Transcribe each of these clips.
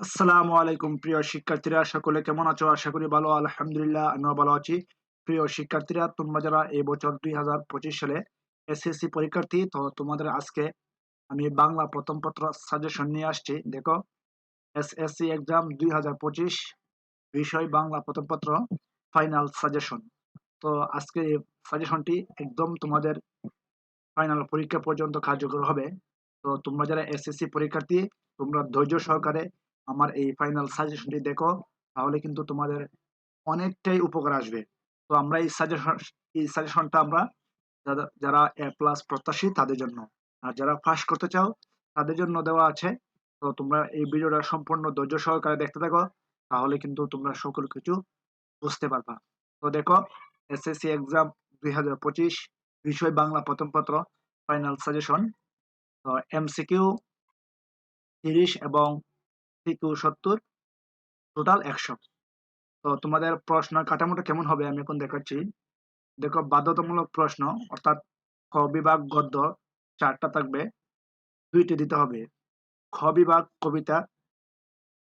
আসসালামু আলাইকুম, প্রিয় শিক্ষার্থীরা। সকলে কেমন আছো? আশা করি ভালো, আলহামদুলিল্লাহ, আমিও ভালো আছি। প্রিয় শিক্ষার্থীরা, তোমরা যারা এই বছর দুই হাজার পঁচিশ সালে এসএসসি পরীক্ষার্থী, তো তোমাদের আজকে আমি বাংলা প্রথম পত্র সাজেশন নিয়ে আসছি। দেখো, এসএসসি এক্সাম দুই হাজার পঁচিশ, বিষয় বাংলা প্রথম পত্র ফাইনাল সাজেশন তো আজকে এই সাজেশনটি একদম তোমাদের ফাইনাল পরীক্ষা পর্যন্ত কার্যকর হবে। তো তোমরা যারা এসএসসি পরীক্ষার্থী, তোমরা ধৈর্য সহকারে আমার এই ফাইনাল সাজেশনটি দেখো, তাহলে কিন্তু তোমাদের অনেকটাই উপকার আসবে। তো আমরা এই সাজেশন এই সাজেশনটা আমরা যারা- এ প্লাস প্রত্যাশী তাদের জন্য। আর যারা পাস করতে চাও, তাদের জন্য দেওয়া আছে। তো তোমরা এই ভিডিওটা সম্পূর্ণ ধৈর্য সহকারে দেখতে থাকো, তাহলে কিন্তু তোমরা সকল কিছু বুঝতে পারবা। তো দেখো এসএসসি এক্সাম দুই হাজার পঁচিশ, বিষয় বাংলা প্রথম পত্র ফাইনাল সাজেশন তো এমসিকিউ তিরিশ এবং সত্তর টোটাল একশো। তো তোমাদের প্রশ্ন কাঠামোটা কেমন হবে আমি এখন দেখাচ্ছি। দেখো, বাধ্যতামূলক প্রশ্ন, অর্থাৎ খ বিভাগ গদ্য, চারটা থাকবে, দুইটি দিতে হবে। খ বিভাগ কবিতা,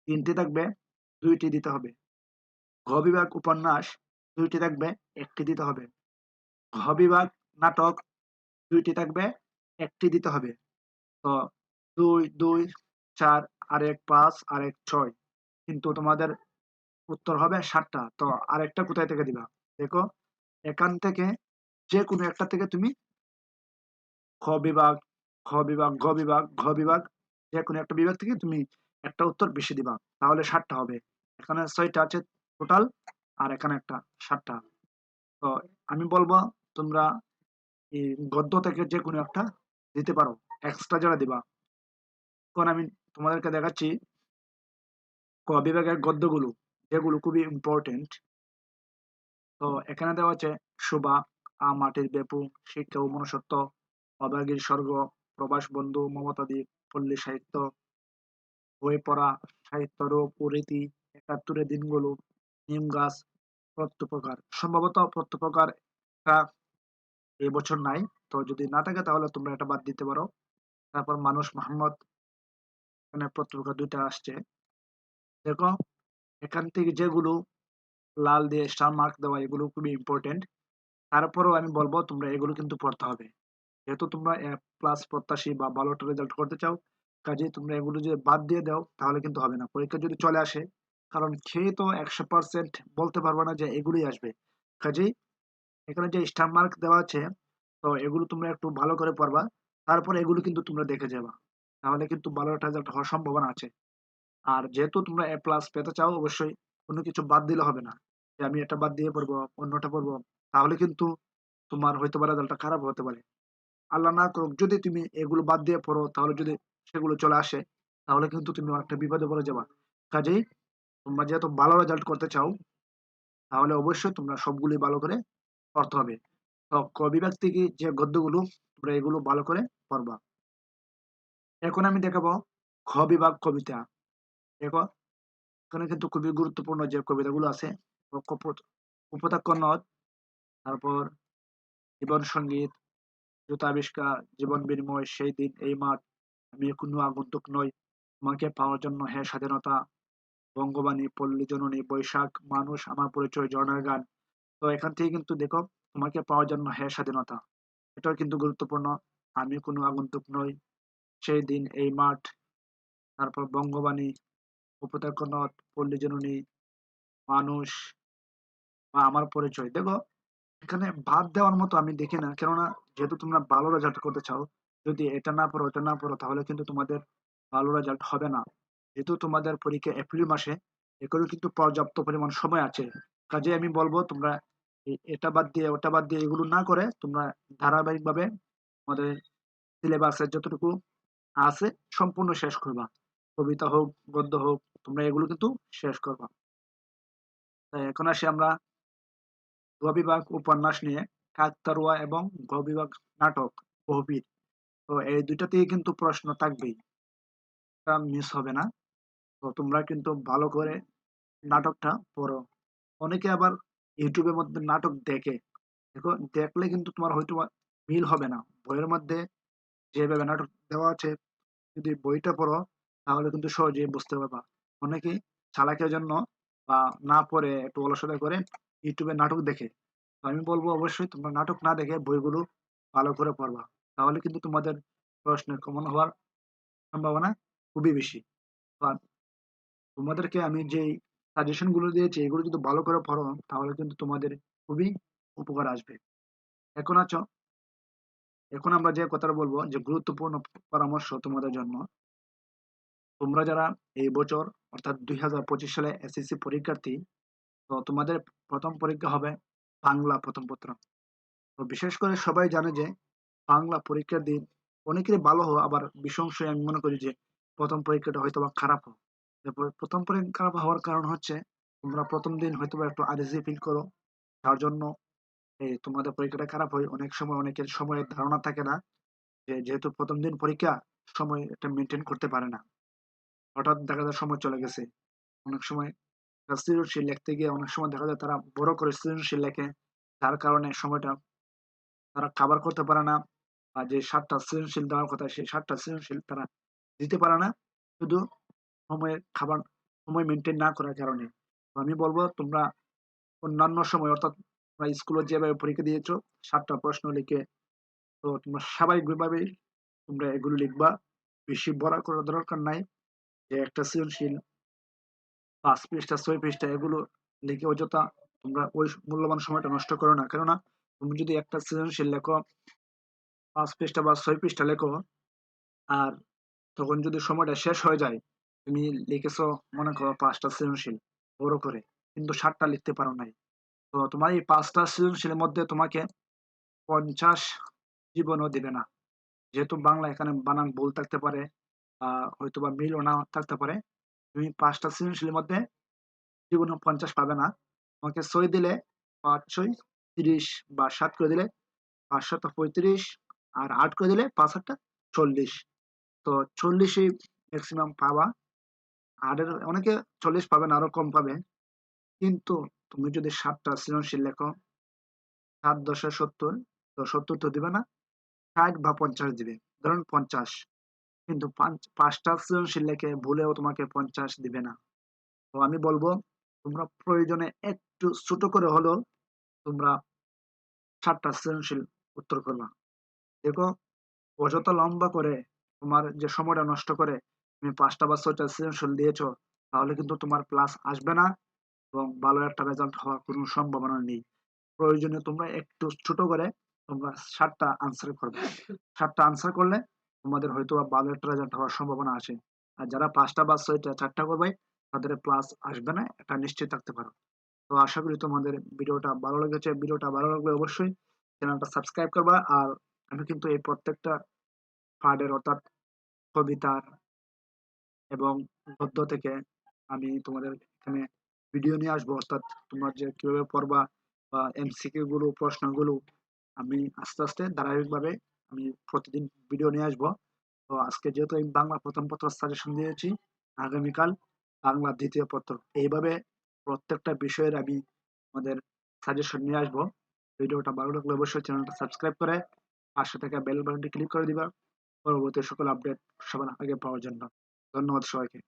তিনটি থাকবে, দুইটি দিতে হবে। ঘ বিভাগ উপন্যাস, দুইটি থাকবে, একটি দিতে হবে। ঘ বিভাগ নাটক, দুইটি থাকবে, একটি দিতে হবে। তো দুই দুই চার আর এক পাঁচ আর এক ছয়। কিন্তু তোমাদের উত্তর হবে সাতটা। তো আরেকটা কোথায় থেকে দিবা? দেখো, এখান থেকে যে কোনো একটা থেকে তুমি খ বিভাগ খ বিভাগ গ বিভাগ, ঘ বিভাগ যে কোনো একটা বিভাগ থেকে তুমি একটা উত্তর বেশি দিবা। তাহলে সাতটা হবে। এখানে ছয়টা আছে টোটাল আর এখানে একটা, সাতটা। তো আমি বলব তোমরা গদ্য থেকে যে কোনো একটা দিতে পারো। এক্সট্রা যারা দিবা। এখন আমি তোমাদেরকে দেখাচ্ছি ক বিভাগের গদ্যগুলো। যেগুলো খুবই ইম্পর্টেন্ট তো এখানে দেওয়া আছে, সুবা, আ, মাটির বেপু, শিক্ষা ও মনুষ্যত্ব অবাগীর স্বর্গ, প্রবাস বন্ধু মমতাদি পল্লী সাহিত্য, বই পড়া, সাহিত্য রূপ ও রীতি, একাত্তরের দিনগুলো, নিম গাছ, প্রত্যুপকার। সম্ভবত প্রত্যুপকার এবছর নাই। তো যদি না থাকে তাহলে তোমরা এটা বাদ দিতে পারো। তারপর মানুষ মোহাম্মদ এখানে প্রত্যুপকার দুইটা আসছে। দেখো, এখান থেকে যেগুলো লাল দিয়ে স্টার মার্ক দেওয়া, এগুলো খুবই ইম্পর্টেন্ট তারপরেও আমি বলব, তোমরা এগুলো কিন্তু পড়তে হবে। যেহেতু তোমরা প্লাস প্রত্যাশী বা ভালো একটা রেজাল্ট করতে চাও কাজে তোমরা এগুলো যদি বাদ দিয়ে দাও, তাহলে কিন্তু হবে না। পরীক্ষা যদি চলে আসে, কারণ খেয়ে তো একশো বলতে পারবে না যে এগুলোই আসবে। কাজেই এখানে যে স্টার মার্ক দেওয়া আছে, তো এগুলো তোমরা একটু ভালো করে পড়বা। তারপরে এগুলো কিন্তু তোমরা দেখে যাবা। তাহলে কিন্তু ভালো রেজাল্ট হওয়ার সম্ভাবনা আছে। আর যেহেতু তোমরা এ প্লাস পেতে চাও, অবশ্যই কোনো কিছু বাদ দিলে হবে না। যে আমি এটা বাদ দিয়ে পড়ব, অন্যটা পড়ব, তাহলে কিন্তু তোমার হয়তো বা রেজাল্টটা খারাপ হতে পারে। আল্লাহ না করুক, যদি তুমি এগুলো বাদ দিয়ে পড়ো, তাহলে যদি সেগুলো চলে আসে, তাহলে কিন্তু তুমি একটা বিপদে পড়ে যাবা। কাজেই তোমরা যেহেতু ভালো রেজাল্ট করতে চাও, তাহলে অবশ্যই তোমরা সবগুলি ভালো করে পড়তে হবে। তো ক বিভাগ থেকে যে গদ্যগুলো, তোমরা এগুলো ভালো করে পড়বা। এখন আমি দেখাবো খ বিভাগ কবিতা। দেখো, এখানে কিন্তু খুবই গুরুত্বপূর্ণ যে কবিতাগুলো আছে উপত্যক্ষ নদ, তারপর জীবন সংগীত, জুতা আবিষ্কার, জীবন বিনিময়, সেই দিন, এই মাঠ, আমি কোনো আগন্তুক নই। তোমাকে পাওয়ার জন্য হে স্বাধীনতা, বঙ্গবাণী, পল্লী জননী, বৈশাখ, মানুষ, আমার পরিচয় ঝর্ণার গান। তো এখান থেকে কিন্তু দেখো, তোমাকে পাওয়ার জন্য হে স্বাধীনতা। এটাও কিন্তু গুরুত্বপূর্ণ, আমি কোনো আগন্তুক নই। সেই দিন এই মাঠ। তারপর বঙ্গবাণী উপত্যক্ষ নদ পল্লী জননী মানুষ বা আমার পরিচয়। দেখো, এখানে বাদ দেওয়ার মতো আমি দেখি না। কেননা, যেহেতু তোমরা ভালো রেজাল্ট করতে চাও, যদি এটা না পড়ো এটা না পড়ো, তাহলে কিন্তু তোমাদের ভালো রেজাল্ট হবে না। যেহেতু তোমাদের পরীক্ষা এপ্রিল মাসে এগুলো কিন্তু পর্যাপ্ত পরিমাণ সময় আছে। কাজে আমি বলব, তোমরা এটা বাদ দিয়ে, ওটা বাদ দিয়ে এগুলো না করে, তোমরা ধারাবাহিকভাবে আমাদের সিলেবাসের যতটুকু আছে, সম্পূর্ণ শেষ করবা। কবিতা হোক, গদ্য হোক, তোমরা এগুলো কিন্তু শেষ করবা। তাই এখন আসি আমরা বিভাগ উপন্যাস নিয়ে কাকতারুয়া এবং বিভাগ নাটক, গভীর। তো এই দুইটা থেকে কিন্তু প্রশ্ন থাকবেই। মিস হবে না। তো তোমরা কিন্তু ভালো করে নাটকটা পড়ো। অনেকে আবার ইউটিউবের মধ্যে নাটক দেখে। দেখো, দেখলে কিন্তু তোমার হয়তো মিল হবে না। বইয়ের মধ্যে যেভাবে নাটক দেওয়া আছে, যদি বইটা পড়ো, তাহলে কিন্তু সহজেই বুঝতে পারবা। অনেকেই চালাকের জন্য বা না পড়ে একটু অলসতা করে ইউটিউবে নাটক দেখে। আমি বলব অবশ্যই তোমরা নাটক না দেখে বইগুলো ভালো করে পড়বা। তাহলে কিন্তু তোমাদের প্রশ্নের কমন হওয়ার সম্ভাবনা খুবই বেশি। তোমাদেরকে আমি যেই সাজেশনগুলো দিয়েছি, এগুলো যদি ভালো করে পড়ো, তাহলে কিন্তু তোমাদের খুবই উপকার আসবে। এখন আছো এখন আমরা যে কথাটা বলব যে গুরুত্বপূর্ণ পরামর্শ তোমাদের জন্য, তোমরা যারা এই বছর অর্থাৎ দুই হাজার পঁচিশ সালে এসএসসি পরীক্ষার্থী, তো তোমাদের প্রথম পরীক্ষা হবে বাংলা প্রথম পত্র। তো বিশেষ করে সবাই জানে যে বাংলা পরীক্ষার দিন অনেকেরই ভালো হয় আবার বিশংশই আমি মনে করি যে প্রথম পরীক্ষাটা হয়তো বা খারাপ হোক। প্রথম পরীক্ষা খারাপ হওয়ার কারণ হচ্ছে তোমরা প্রথম দিন হয়তো একটু আনইজি ফিল করো তার জন্য তোমাদের পরীক্ষাটা খারাপ হয়। অনেক সময় অনেকের সময়ের ধারণা থাকে না যে যেহেতু প্রথম দিন পরীক্ষা সময় এটা মেনটেন করতে পারে না। হঠাৎ দেখা যায় সময় চলে গেছে। অনেক সময় সৃজনশীল লিখতে গিয়ে অনেক সময় দেখা যায় তারা বড় করে সৃজনশীল লেখে, যার কারণে সময়টা তারা কাভার করতে পারে না বা যে সাতটা সৃজনশীল দেওয়ার কথা, সেই সাতটা সৃজনশীল তারা দিতে পারে না। শুধু সময়ের খাবার, সময় মেনটেন না করার কারণে। আমি বলব তোমরা অন্যান্য সময়, অর্থাৎ তোমরা স্কুলে যেভাবে পরীক্ষা দিয়েছ, সাতটা প্রশ্ন লিখে, তো তোমরা স্বাভাবিকভাবেই তোমরা এগুলো লিখবা। বেশি বড় করার দরকার নাই যে একটা সৃজনশীল পাঁচ পৃষ্ঠা, ছয় পৃষ্ঠা এগুলো লিখে অযথা তোমরা ওই মূল্যবান সময়টা নষ্ট করো না। কেননা তুমি যদি একটা সৃজনশীল লেখো, পাঁচ পৃষ্ঠা বা ছয় পৃষ্ঠা লেখো, আর তখন যদি সময়টা শেষ হয়ে যায়, তুমি লিখেছো মনে করো পাঁচটা সৃজনশীল বড় করে, কিন্তু সাতটা লিখতে পারো নাই। তো তোমার এই পাঁচটা সৃজনশীলের মধ্যে তোমাকে পঞ্চাশ জীবনও দিবে না। যেহেতু বাংলা এখানে বানান ভুল থাকতে পারে হয়তো বা মিলও না থাকতে পারে, তুমি পাঁচটা সৃজনশীলের মধ্যে জীবন পঞ্চাশ পাবে না। তোমাকে ছয় দিলে পাঁচ, ছয়, তিরিশ বা সাত করে দিলে পাঁচশত পঁয়ত্রিশ আর আট করে দিলে পাঁচ আটটা চল্লিশ। তো চল্লিশই ম্যাক্সিমাম পাবা। আটের অনেকে চল্লিশ পাবেন আরও কম পাবে। কিন্তু তুমি যদি সাতটা সৃজনশীল লেখো, সাত দশে সত্তর, তো সত্তর তো দিবে না, ষাট বা পঞ্চাশ দিবে। ধরুন পঞ্চাশ। কিন্তু পাঁচটা সৃজনশীল লেখে ভুলেও তোমাকে পঞ্চাশ দিবে না। তো আমি বলব, তোমরা প্রয়োজনে একটু ছোট করে হলেও তোমরা সাতটা সৃজনশীল উত্তর করবা। দেখো অযথা লম্বা করে তোমার যে সময়টা নষ্ট করে, তুমি পাঁচটা বা ছয়টা সৃজনশীল দিয়েছ, তাহলে কিন্তু তোমার প্লাস আসবে না। এবং ভালো একটা রেজাল্ট হওয়ার কোনো সম্ভাবনা নেই। প্রয়োজনে তোমরা একটু ছোট করে তোমরা সাতটা আনসার করবে। সাতটা আনসার করলে তোমাদের হয়তো ভালো একটা রেজাল্ট হওয়ার সম্ভাবনা আছে। আর যারা পাঁচটা বা ছয়টা, চারটা করবে, তাদের প্লাস আসবে না, এটা নিশ্চিত থাকতে পারো। তো আশা করি তোমাদের ভিডিওটা ভালো লেগেছে। ভিডিওটা ভালো লাগলে অবশ্যই চ্যানেলটা সাবস্ক্রাইব করবা। আর আমি কিন্তু এই প্রত্যেকটা পার্টের অর্থাৎ কবিতার এবং গদ্য থেকে আমি তোমাদের এখানে ভিডিও নিয়ে আসব, অর্থাৎ তোমার যে কীভাবে পড়বা বা এমসিকিউ গুলো প্রশ্নগুলো আমি আস্তে আস্তে ধারাবাহিকভাবে আমি প্রতিদিন ভিডিও নিয়ে আসব। তো আজকে যেহেতু আমি বাংলা প্রথম পত্র সাজেশন দিয়েছি, আগামীকাল বাংলা দ্বিতীয় পত্র। এইভাবে প্রত্যেকটা বিষয়ের আমি আমাদের সাজেশন নিয়ে আসব। ভিডিওটা ভালো লাগলে অবশ্যই চ্যানেলটা সাবস্ক্রাইব করে পাশে থেকে বেল বাটনটি ক্লিক করে দিবা। পরবর্তী সকল আপডেট সবার আগে পাওয়ার জন্য। ধন্যবাদ সবাইকে।